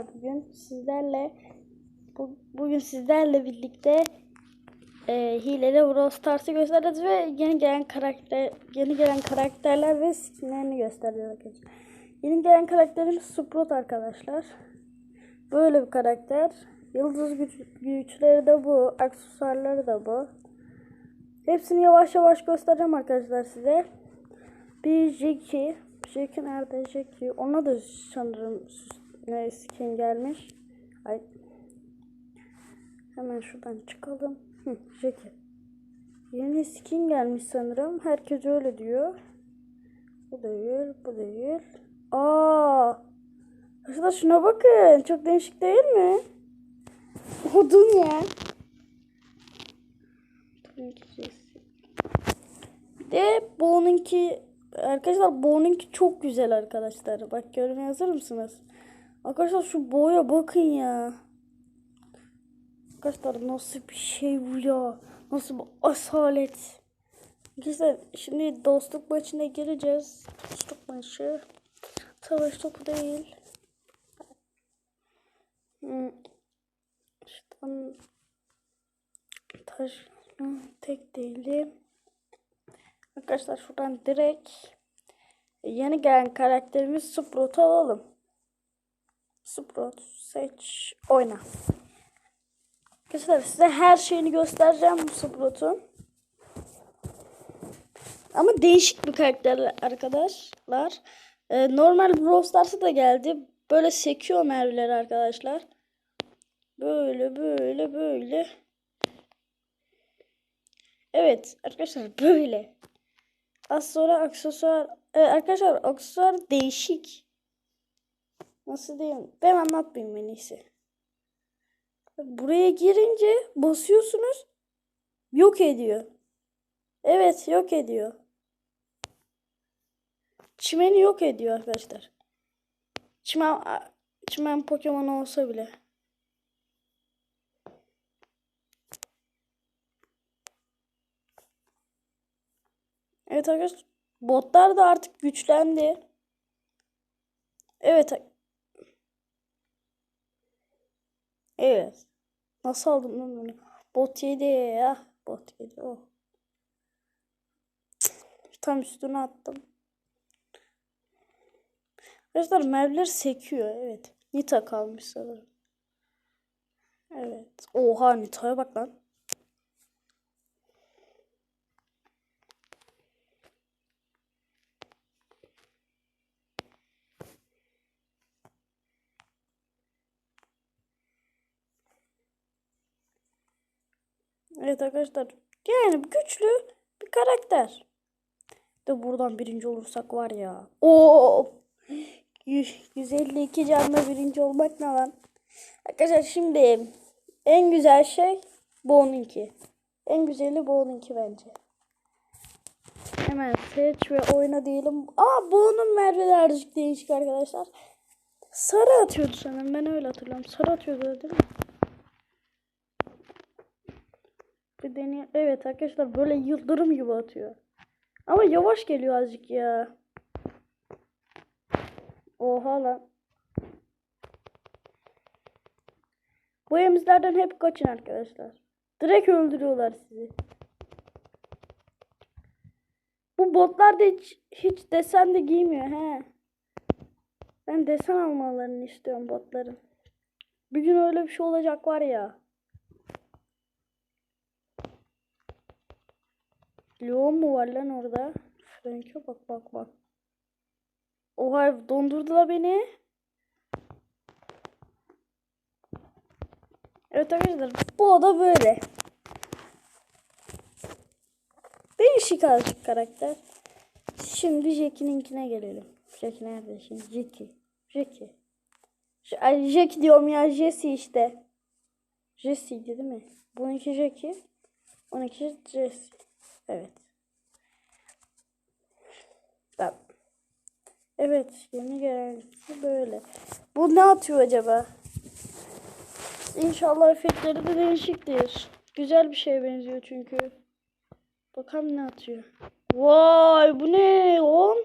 Bugün sizlerle bu, bugün sizlerle birlikte e, hileli Brawl Stars'ı göstereceğiz ve yeni gelen karakter yeni gelen karakterler ve skinlerini göstereceğiz. Yeni gelen karakterimiz Sprout arkadaşlar. Böyle bir karakter. Yıldız güç, güçleri de bu, aksesuarları da bu. Hepsini yavaş yavaş göstereceğim arkadaşlar size. Bir Jackie. Jackie nerede Jackie? Ona da sanırım ne skin gelmiş. Ay. Hemen şuradan çıkalım. Hı. Yeni skin gelmiş sanırım. Herkes öyle diyor. Bu değil, bu değil. Aa! Arkadaşlar şuna bakın. Çok değişik değil mi? Odun ya. Bir de Bo'nunki arkadaşlar Bo'nunki çok güzel arkadaşlar. Bak görmeye hazır mısınız? Arkadaşlar şu boya bakın ya. Arkadaşlar nasıl bir şey bu ya? Nasıl bir asalet? Arkadaşlar şimdi dostluk maçına gireceğiz. Dostluk maçı. Savaş topu değil. Hmm. Şuradan taş tek değilim. Arkadaşlar şuradan direkt yeni gelen karakterimiz Sprout'u alalım. Sprout seç oyna. Arkadaşlar size her şeyini göstereceğim bu Sprout'un. Ama değişik bir karakter arkadaşlar. Ee, normal Brawl Stars'a da geldi. Böyle sekiyor mermileri arkadaşlar. Böyle böyle böyle. Evet arkadaşlar böyle. Az sonra aksesuar ee, arkadaşlar aksesuar değişik. Nasıl diyeyim? Ben anlatmayayım en iyisi. Buraya girince basıyorsunuz yok ediyor. Evet yok ediyor. Çimeni yok ediyor arkadaşlar. Çimen, çimen Pokemon olsa bile. Evet arkadaşlar. Botlar da artık güçlendi. Evet. Evet. Nasıl aldım lan bunu? Bot yedi ya. Bot yedi o. Tam üstüne attım. Arkadaşlar mevler sekiyor. Evet. Nita kalmış sanırım. Evet. Oha Nita'ya bak lan. Evet arkadaşlar. Yani güçlü bir karakter. De buradan birinci olursak var ya. Oo! 152 canla birinci olmak ne lan? Arkadaşlar şimdi en güzel şey Bo'nunki. En güzeli Bo'nunki bence. Hemen seç ve oyna diyelim. Aa Bo'nun merveleri azıcık değişik arkadaşlar. Sarı atıyordu sanırım. Ben öyle hatırlıyorum. Sarı atıyordu değil mi? Bir deney. Evet arkadaşlar böyle yıldırım gibi atıyor. Ama yavaş geliyor azıcık ya. Oha lan. Bu emizlerden hep kaçın arkadaşlar. Direkt öldürüyorlar sizi. Bu botlar da hiç, hiç desen de giymiyor he. Ben desen almalarını istiyorum botların. Bir gün öyle bir şey olacak var ya. Leon mu var lan orada? Frank'e bak bak bak. Oha dondurdular beni. Evet arkadaşlar bu da böyle. Değişik azıcık karakter. Şimdi Jackie'ninkine gelelim. Jackie nerede şimdi? Jackie. Jackie. J Ay Jackie diyorum ya Jessie işte. Jessie'ydi değil mi? Bununki Jackie. Onunki Jessie. Evet. Tamam. Evet, yeni gelen böyle. Bu ne atıyor acaba? İnşallah efektleri de değişiktir. Güzel bir şeye benziyor çünkü. Bakalım ne atıyor. Vay bu ne? On.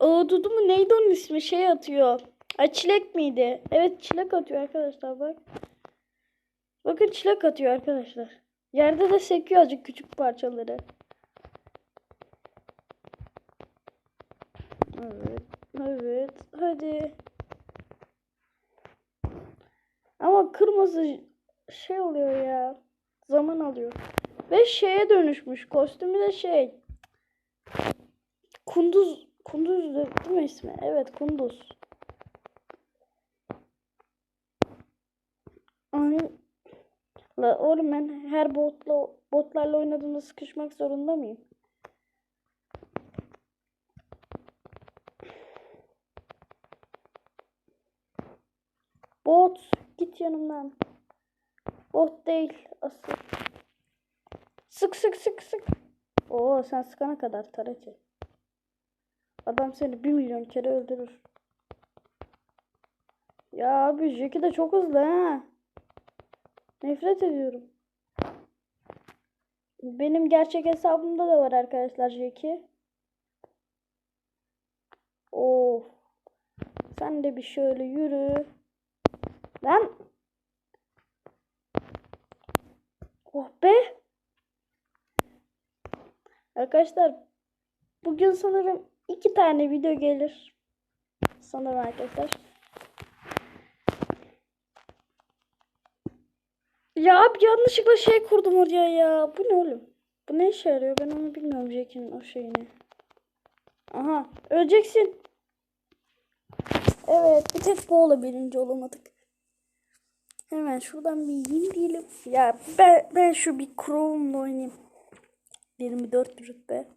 Ağdudu mu neydi onun ismi? Şey atıyor. Ay çilek miydi? Evet çilek atıyor arkadaşlar bak. Bakın çilek atıyor arkadaşlar. Yerde de sekiyor azıcık küçük parçaları. Evet. Evet. Hadi. Ama kırmızı şey oluyor ya. Zaman alıyor. Ve şeye dönüşmüş. Kostümü de şey. Kunduz. Kunduz değil mi ismi? Evet Kunduz. Ay. La oğlum ben her botla botlarla oynadığımda sıkışmak zorunda mıyım? Bot git yanımdan. Bot değil asıl. Sık sık sık sık. Oo sen sıkana kadar tarayıcı. Adam seni bir milyon kere öldürür. Ya abi Jackie de çok hızlı ha. Nefret ediyorum. Benim gerçek hesabımda da var arkadaşlar Jackie. Of. Sen de bir şöyle yürü. Lan. Oh be. Arkadaşlar bugün sanırım iki tane video gelir. Sanırım arkadaşlar. Ya abi yanlışlıkla şey kurdum oraya ya. Bu ne oğlum? Bu ne işe yarıyor? Ben onu bilmiyorum Jack'in o şeyini. Aha öleceksin. Evet bir tek bu olabilince olamadık. Hemen şuradan bir yiyeyim diyelim. Ya ben, ben şu bir Chrome'la oynayayım. 24 rütbe.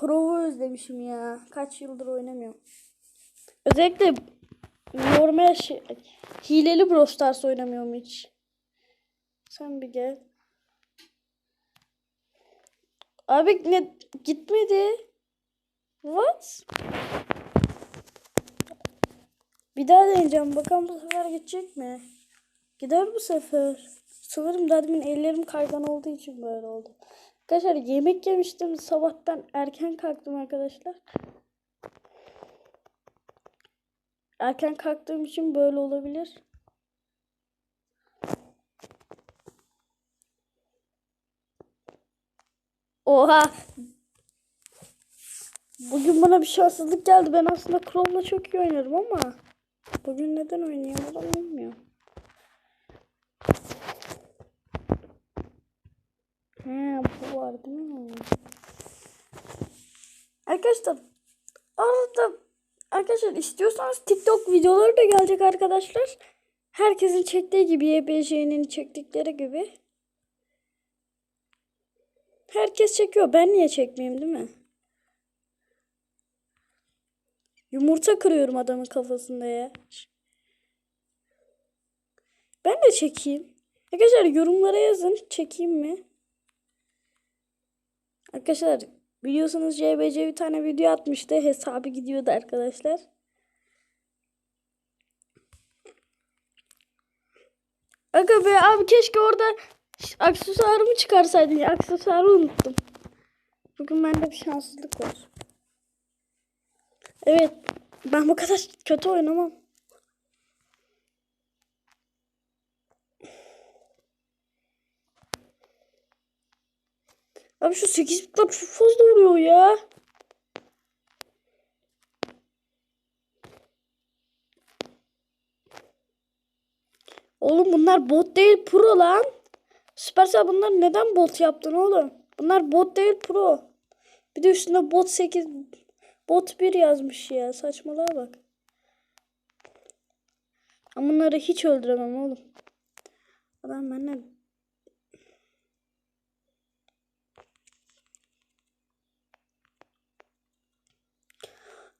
Crow'u özlemişim ya. Kaç yıldır oynamıyorum. Özellikle normal şey, hileli Brawl Stars oynamıyorum hiç. Sen bir gel. Abi ne gitmedi. What? Bir daha deneyeceğim. Bakalım bu sefer gidecek mi? Gider bu sefer. Sanırım daha demin ellerim kaygan olduğu için böyle oldu. Arkadaşlar yemek yemiştim. Sabahtan erken kalktım arkadaşlar. Erken kalktığım için böyle olabilir. Oha. Bugün bana bir şanssızlık geldi. Ben aslında Chrome'la çok iyi oynarım ama bugün neden oynayamadım bilmiyorum. He bu var değil mi? Arkadaşlar arada arkadaşlar istiyorsanız TikTok videoları da gelecek arkadaşlar. Herkesin çektiği gibi YBJ'nin çektikleri gibi. Herkes çekiyor. Ben niye çekmeyeyim değil mi? Yumurta kırıyorum adamın kafasında ya. Ben de çekeyim. Arkadaşlar yorumlara yazın. Çekeyim mi? Arkadaşlar biliyorsunuz CBC bir tane video atmıştı. Hesabı gidiyordu arkadaşlar. Aga be abi keşke orada aksesuarımı çıkarsaydın. Aksesuarı unuttum. Bugün bende bir şanssızlık var. Evet. Ben bu kadar kötü oynamam. Abi şu 8 bitler çok fazla vuruyor ya. Oğlum bunlar bot değil pro lan. Supercell bunlar neden bot yaptın oğlum? Bunlar bot değil pro. Bir de üstünde bot 8 bot 1 yazmış ya. Saçmalığa bak. Ama bunları hiç öldüremem oğlum. Adam benden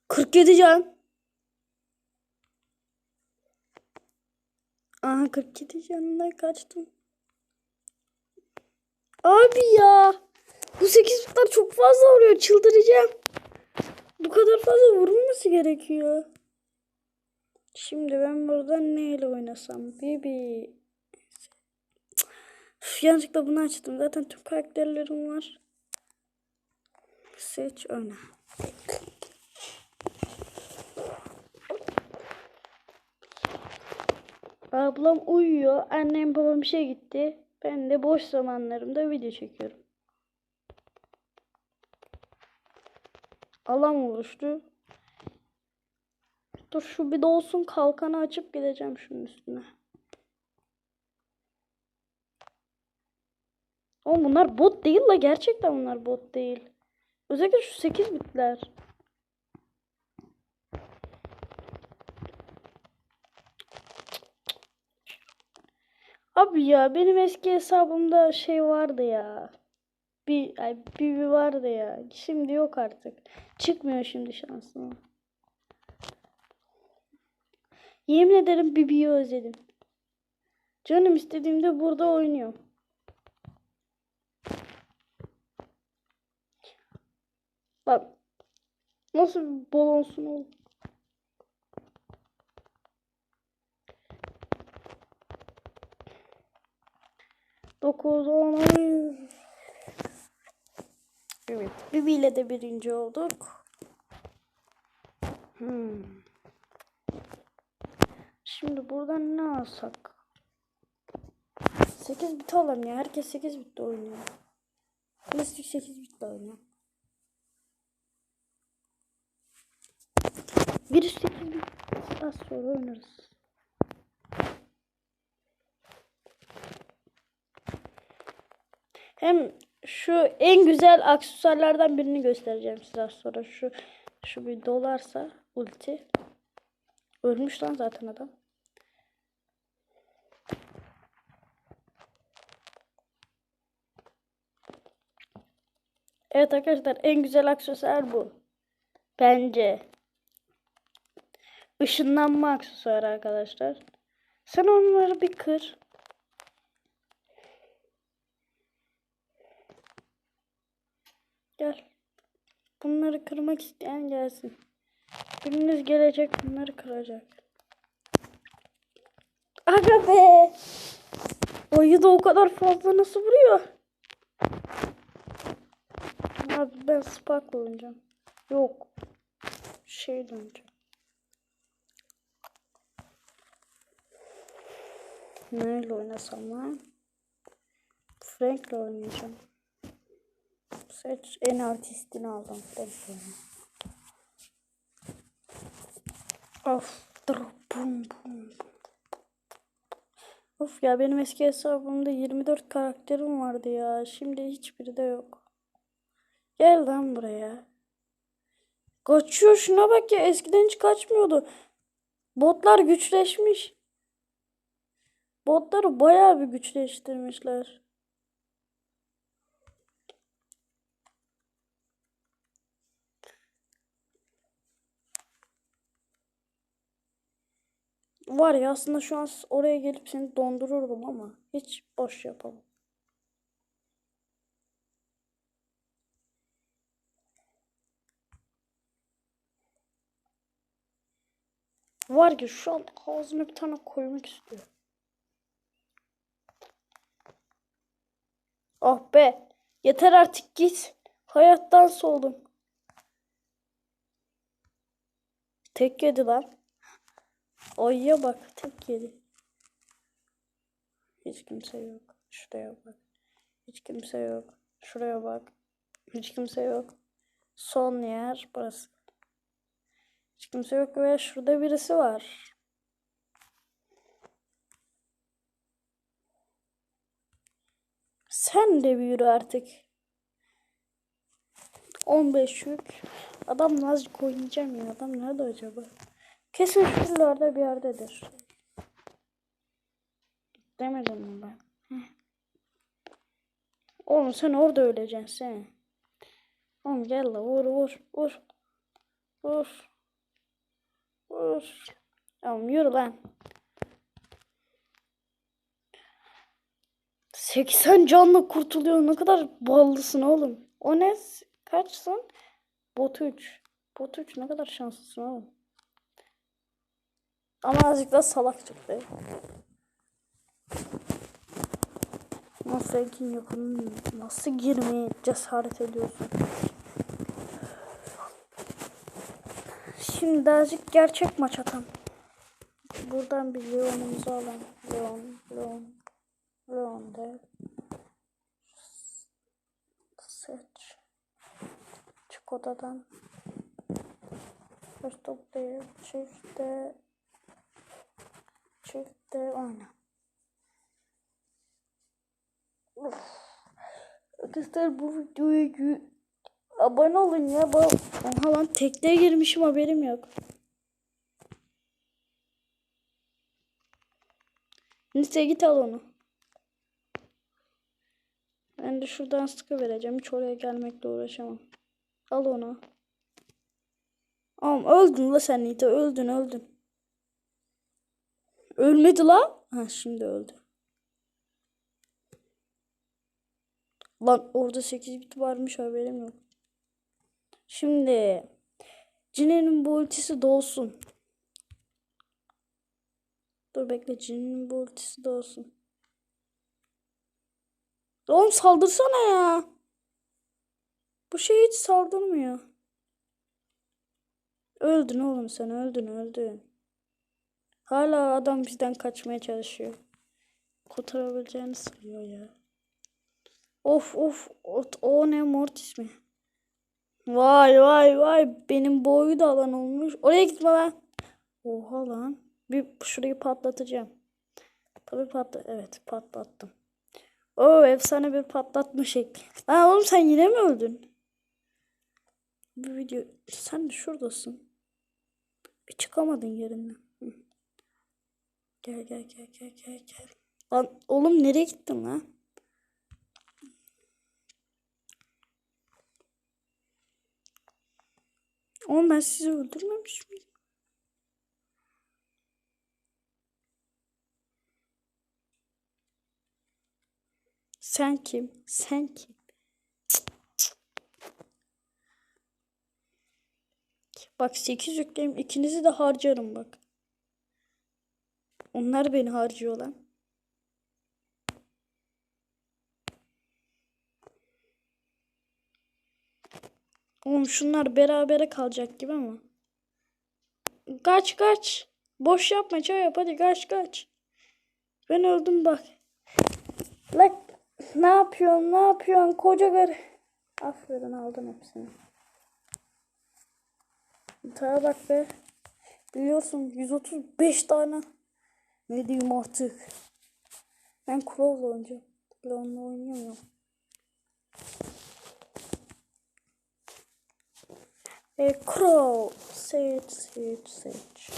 47 can. Aha 47 canına kaçtım. Abi ya. Bu 8 bitler çok fazla vuruyor. Çıldıracağım. Bu kadar fazla vurulması gerekiyor. Şimdi ben burada neyle oynasam? Bibi. Üf, yanlışlıkla bunu açtım. Zaten tüm karakterlerim var. Seç öne. Ablam uyuyor. Annem babam işe gitti. Ben de boş zamanlarımda video çekiyorum. Alan oluştu. Dur şu bir dolsun kalkanı açıp gideceğim şunun üstüne. Oğlum bunlar bot değil la gerçekten bunlar bot değil. Özellikle şu 8 bitler. Abi ya benim eski hesabımda şey vardı ya. Bir ay bir, bir vardı ya. Şimdi yok artık. Çıkmıyor şimdi şansıma. Yemin ederim Bibi'yi özledim. Canım istediğimde burada oynuyorum. Bak. Nasıl bir balonsun oğlum. Dokuz, on, on. Evet. Bibi ile de birinci olduk. Hmm. Şimdi buradan ne alsak? 8 bit alalım ya. Herkes 8 bitle oynuyor. Klasik 8 bitle oynuyor. Bir 8 bit az sonra oynarız. Hem şu en güzel aksesuarlardan birini göstereceğim size sonra. Şu şu bir dolarsa ulti. Ölmüş lan zaten adam. Evet arkadaşlar en güzel aksesuar bu. Bence. Işınlanma aksesuarı arkadaşlar. Sen onları bir kır. Gel. Bunları kırmak isteyen gelsin. Biriniz gelecek bunları kıracak. Aga be. Ayı da o kadar fazla nasıl vuruyor? Abi ben Spark oynayacağım. Yok. Şey döneceğim. Neyle oynasam lan? Frank'le oynayacağım. Seç en artistini aldım. Of. Bum bum. Of ya benim eski hesabımda 24 karakterim vardı ya. Şimdi hiçbiri de yok. Gel lan buraya. Kaçıyor şuna bak ya eskiden hiç kaçmıyordu. Botlar güçleşmiş. Botları bayağı bir güçleştirmişler. Var ya aslında şu an oraya gelip seni dondururdum ama hiç boş yapamam. Var ya şu an ağzına bir tane koymak istiyor. Ah be. Yeter artık git. Hayattan soğudum. Tek yedi lan. Ayıya bak tek yedi. Hiç kimse yok. Şuraya bak. Hiç kimse yok. Şuraya bak. Hiç kimse yok. Son yer burası. Hiç kimse yok ve şurada birisi var. Sen de büyür artık. 15 yük. Adam azıcık oynayacağım ya. Adam nerede acaba? Kesin şuralarda bir yerdedir. Demedim mi ben? Heh. Oğlum sen orada öleceksin sen. Oğlum gel la vur vur vur. Vur. Vur. Oğlum yürü lan. 80 canla kurtuluyor. Ne kadar ballısın oğlum. O ne? Kaçsın? Bot 3. Bot 3 ne kadar şanslısın oğlum. Ama azıcık da salak çıktı. Nasıl yakın nasıl girmeye cesaret ediyorsun? Şimdi azıcık gerçek maç atam. buradan bir Leon'umuzu alalım. Leon, Leon, Leon de. Seç. Çık odadan. Değil. Çifte. Çifte oyna. Arkadaşlar bu videoyu abone olun ya. Bu Oha lan girmişim haberim yok. Neyse git al onu. Ben de şuradan sıkı vereceğim. Hiç oraya gelmekle uğraşamam. Al onu. Oğlum öldün la sen Nita. Öldün öldün. Ölmedi la. Ha şimdi öldü. Lan orada 8 bit varmış haberim yok. Şimdi Cine'nin bu ultisi dolsun. Dur bekle Cine'nin bu ultisi dolsun. Oğlum saldırsana ya. Bu şey hiç saldırmıyor. Öldün oğlum sen öldün öldün. Hala adam bizden kaçmaya çalışıyor. Kurtarabileceğini sanıyor ya. Of of o, o ne Mortis mi? Vay vay vay benim boyu da alan olmuş. Oraya gitme lan. Oha lan. Bir şurayı patlatacağım. Tabii patla. Evet patlattım. Oo efsane bir patlatma şekli. Aa oğlum sen yine mi öldün? Bir video. Sen de şuradasın. Bir çıkamadın yerinden. Hı. Gel gel gel gel gel gel. Lan oğlum nereye gittin lan? Oğlum ben sizi öldürmemiş miyim? Sen kim? Sen kim? Bak 8 yükleyeyim. ikinizi de harcarım bak. Onlar beni harcıyor lan. Oğlum şunlar berabere kalacak gibi ama. Kaç kaç. Boş yapma çay yap hadi kaç kaç. Ben öldüm bak. Lan ne yapıyorsun ne yapıyorsun koca garı. Aferin aldın hepsini. Tara bak be. Biliyorsun 135 tane. Ne diyeyim artık. Ben Crow'la oynayacağım. Leon'la oynayamıyorum. E, Crow. Seç, seç, seç.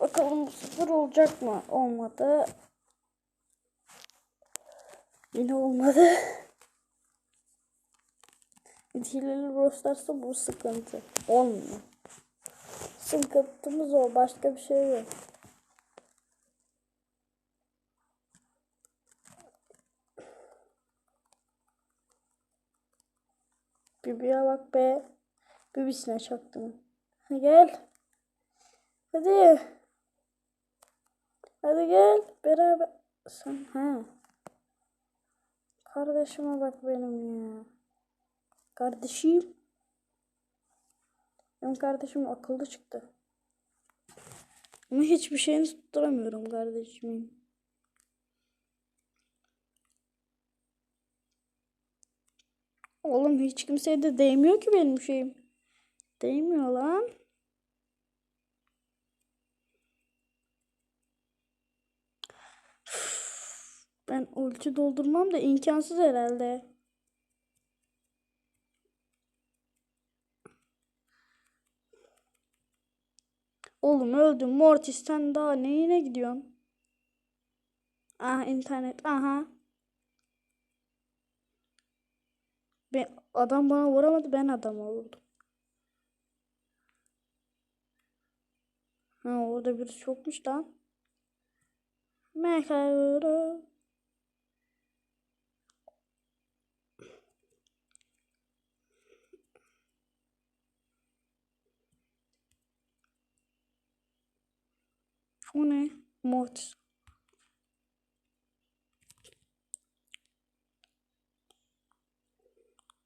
Bakalım bu sefer olacak mı? Olmadı. Yine olmadı. Hileli Rostars'ta bu sıkıntı. Olmuyor. Sıkıntımız o. Başka bir şey yok. Bibi'ye bak be. Bibisine çaktım. Hadi gel. Hadi. Hadi gel. Beraber. Sen ha. Kardeşime bak benim ya. Kardeşim. Benim kardeşim akıllı çıktı. Ama hiçbir şeyini tutturamıyorum kardeşimin. Oğlum hiç kimseye de değmiyor ki benim şeyim. Değmiyor lan. Ben ulti doldurmam da imkansız herhalde. Oğlum öldüm. Mortis sen daha neyine gidiyorsun? Aha internet. Aha. Ben, adam bana vuramadı. Ben adama vurdum. Ha orada birisi çokmuş lan. Mekaro. O ne? Mortis.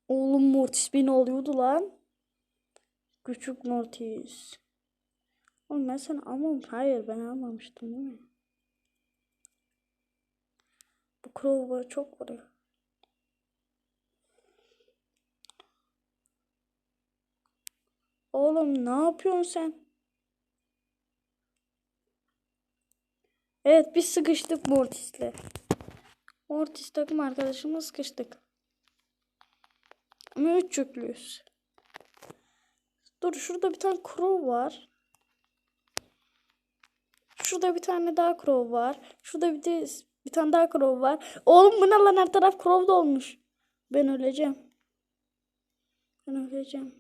Oğlum Mortis beni alıyordu lan. Küçük Mortis. Oğlum ben seni almam. Hayır ben almamıştım değil mi? Bu crowbar çok vuruyor. Oğlum ne yapıyorsun sen? Evet biz sıkıştık Mortis'le. Mortis takım arkadaşımla sıkıştık. Ama üç yüklüyüz. Dur şurada bir tane crow var. Şurada bir tane daha crow var. Şurada bir de bir tane daha crow var. Oğlum bu ne lan her taraf crow dolmuş. Ben öleceğim. Ben öleceğim.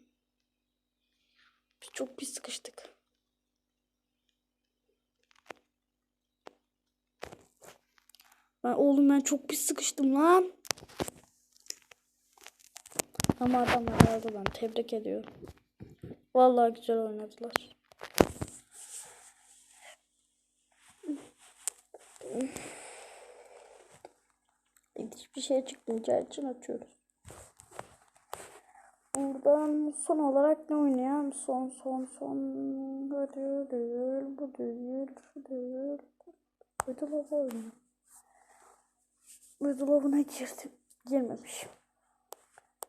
Biz çok pis sıkıştık. Ben oğlum ben çok pis sıkıştım lan. Ama adamlar aldı lan. Tebrik ediyorum. Vallahi güzel oynadılar. Hiçbir şey çıkmayacağı için açıyoruz. Buradan son olarak ne oynayalım? Son son son. Bu değil, bu değil, şu değil. Uydulava oynayalım. Uydulavına girdim. Girmemiş.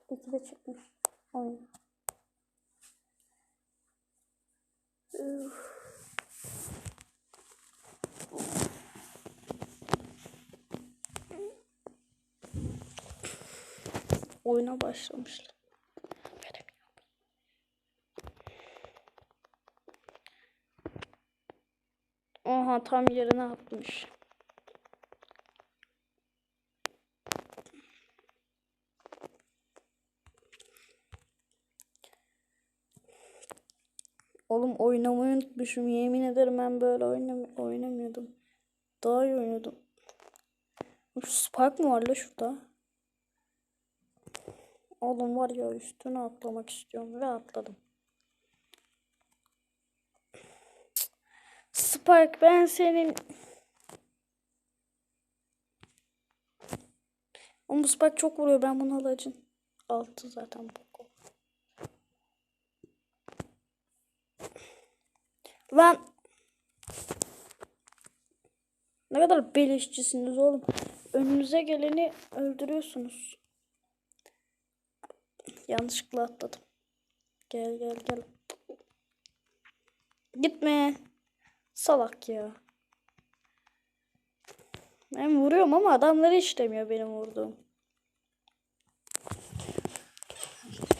İki de çıkmış. Oyun. Üf. Oyuna başlamışlar. Aha tam yerine atmış. Oğlum oynamayı unutmuşum. Yemin ederim ben böyle oynam oynamıyordum. Daha iyi oynuyordum. Şu Spark mı var la şurada? Oğlum var ya üstüne atlamak istiyorum ve atladım. Spark ben senin... Oğlum Spark çok vuruyor ben bunu alacağım. Altı zaten bu. Lan ne kadar beleşçisiniz oğlum. Önünüze geleni öldürüyorsunuz. Yanlışlıkla atladım. Gel gel gel. Gitme. Salak ya. Ben vuruyorum ama adamları işlemiyor benim vurduğum.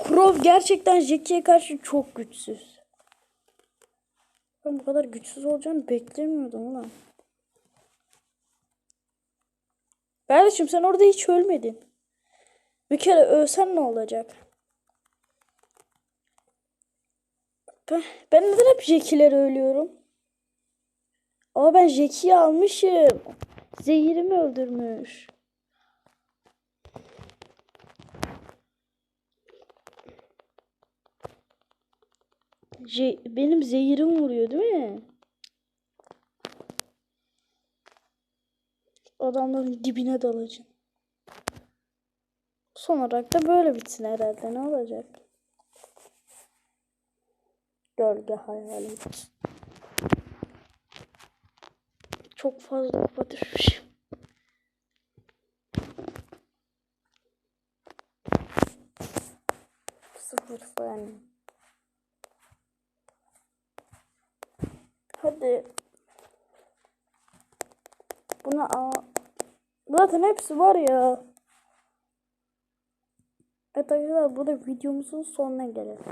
Krov gerçekten Jackie'ye karşı çok güçsüz. Ben bu kadar güçsüz olacağını beklemiyordum ulan. Kardeşim sen orada hiç ölmedin. Bir kere ölsen ne olacak? Ben, ben neden hep Jackie'lere ölüyorum? Ama ben Jackie'yi almışım. Zehirimi öldürmüş. Benim zehirim vuruyor değil mi? Adamların dibine dalacağım. Son olarak da böyle bitsin herhalde. Ne olacak? Gölge hayali. Çok fazla kafa düşmüş. Sıfır falan. Hadi. Buna al. Zaten hepsi var ya. Evet arkadaşlar burada videomuzun sonuna gelelim.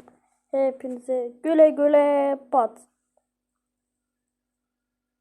Hepinize güle güle pat.